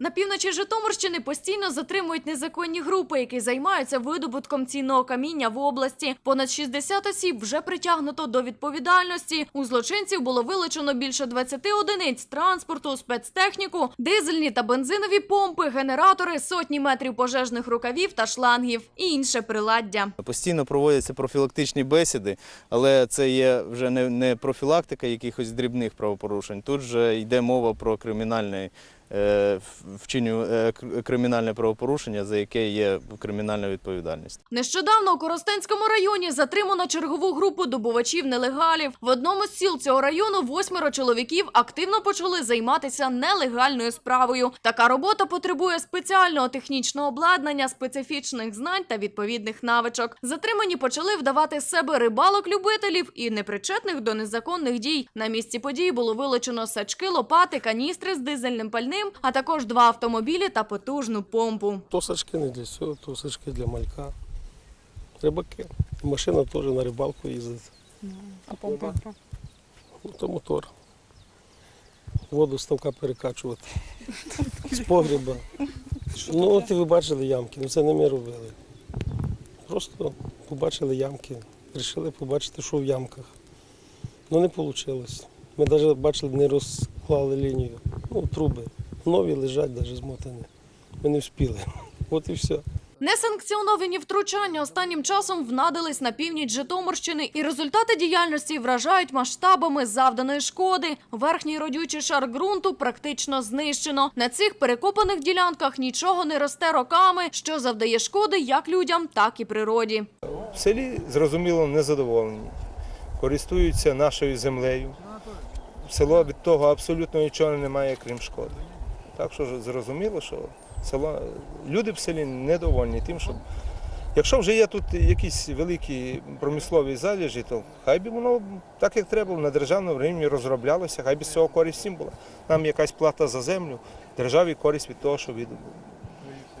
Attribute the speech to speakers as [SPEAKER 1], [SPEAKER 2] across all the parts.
[SPEAKER 1] На півночі Житомирщини постійно затримують незаконні групи, які займаються видобутком цінного каміння в області. Понад 60 осіб вже притягнуто до відповідальності. У злочинців було вилучено більше 20 одиниць транспорту, спецтехніку, дизельні та бензинові помпи, генератори, сотні метрів пожежних рукавів та шлангів і інше приладдя.
[SPEAKER 2] Постійно проводяться профілактичні бесіди, але це є вже не, профілактика якихось дрібних правопорушень. Тут вже йде мова про кримінальне е, вчиню е, кримінальне правопорушення, за яке є кримінальна відповідальність.
[SPEAKER 1] Нещодавно у Коростенському районі затримано чергову групу добувачів нелегалів. В одному з сіл цього району восьмеро чоловіків активно почали займатися нелегальною справою. Така робота потребує спеціального технічного обладнання, специфічних знань та відповідних навичок. Затримані почали вдавати з себе рибалок-любителів і непричетних до незаконних дій. На місці події було вилучено сачки, лопати, каністри з дизельним пальним, а також два автомобілі та потужну помпу.
[SPEAKER 3] То сачки не для цього, то сачки для малька. Рибаки. Машина теж на рибалку їздить.
[SPEAKER 4] А помпа?
[SPEAKER 3] Ну, то мотор. Воду з ставка перекачувати. З погреба. Ну, от і ви бачили ямки, ну це не ми робили. Просто побачили ямки, вирішили побачити, що в ямках. Ну не вийшло. Ми навіть бачили, не розклали лінію. Ну, труби. Нові лежать, навіть змотані. Ми не встигли. От і все.
[SPEAKER 1] Несанкціоновані втручання останнім часом внадились на північ Житомирщини, і результати діяльності вражають масштабами завданої шкоди. Верхній родючий шар ґрунту практично знищено. На цих перекопаних ділянках нічого не росте роками, що завдає шкоди як людям, так і природі.
[SPEAKER 5] В селі, зрозуміло, незадоволені. Користуються нашою землею. Село від того абсолютно нічого не має, крім шкоди. Так що зрозуміло, що село, люди в селі недовольні тим, що якщо вже є тут якісь великі промислові залежі, то хай би воно так, як треба, на державному рівні розроблялося, хай би з цього користь всім була. Нам якась плата за землю, державі користь від того, що видобули.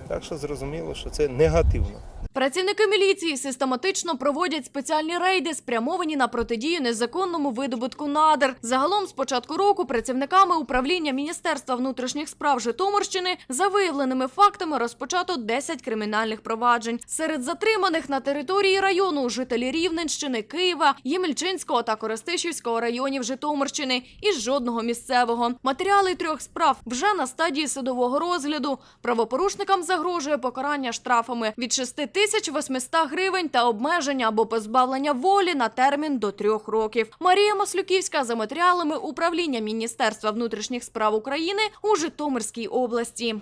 [SPEAKER 5] Так що зрозуміло, що це негативно.
[SPEAKER 1] Працівники міліції систематично проводять спеціальні рейди, спрямовані на протидію незаконному видобутку надр. Загалом з початку року працівниками управління Міністерства внутрішніх справ Житомирщини за виявленими фактами розпочато 10 кримінальних проваджень. Серед затриманих на території району жителі Рівненщини, Києва, Ємельчинського та Коростишівського районів Житомирщини і жодного місцевого. Матеріали трьох справ вже на стадії судового розгляду. Правопорушникам загрожує покарання штрафами від 6 тисяч 800 гривень та обмеження або позбавлення волі на термін до трьох років. Марія Маслюківська за матеріалами управління Міністерства внутрішніх справ України у Житомирській області.